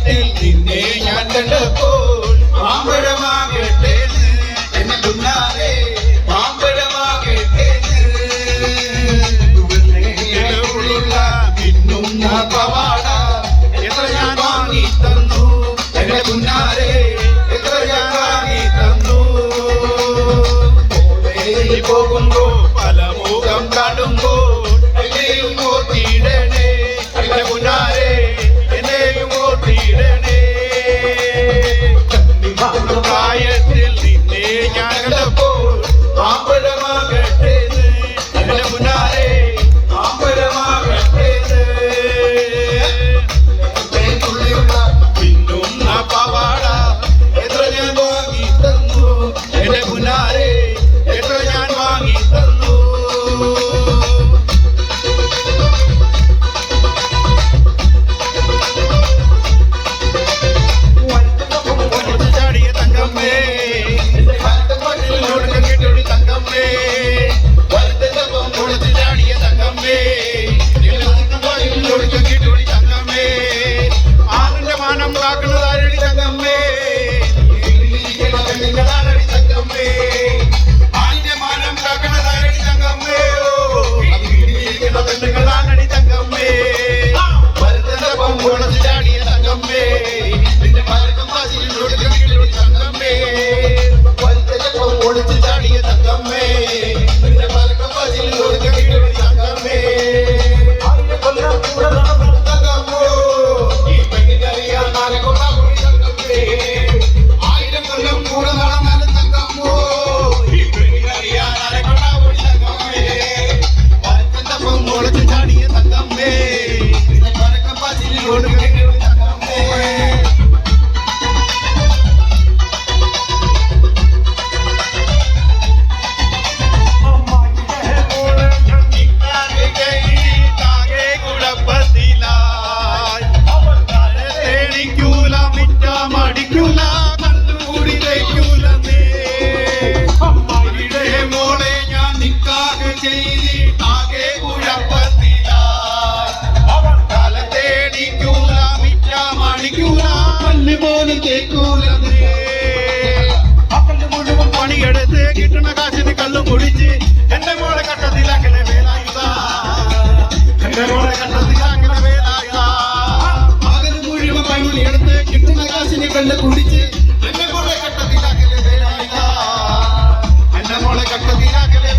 ഹൃദയത്തിൽ നിന്നെ ഞാൻ കണ്ടപ്പോൾ മാമ്പഴമാകട്ടെ എന്നെ കുഞ്ഞാതെ മാമ്പഴമാകട്ടെ ഉള്ള മിന്നുന്ന പവാട എത്ര ഞാൻ വാങ്ങി തന്നു? എന്റെ കുഞ്ഞാരെ എത്ര ഞാൻ വാങ്ങി തന്നു? പോകുമ്പോ പല മുഖം കാണുമ്പോ പോലും കേൾക്കൂല അപ്പന്റെ മുഴുവൻ പണിയെടുത്ത് കിട്ടണ കാശിന് കള്ളു കുടിച്ച് എന്റെ മോളെ കട്ടത്തിൽ അങ്ങനെ വേലായുധ എന്റെ മോളെ കട്ടത്തിൽ അങ്ങനെ വേലായുധ പകൽ മുഴുവൻ പണിയെടുത്ത് കിട്ടണ കാശിന് കള്ളു കുടിച്ച് മോളെ കട്ടത്തിൽ അങ്ങനെ വേലായുധ എന്റെ മോളെ കട്ടത്തിൽ അങ്ങനെ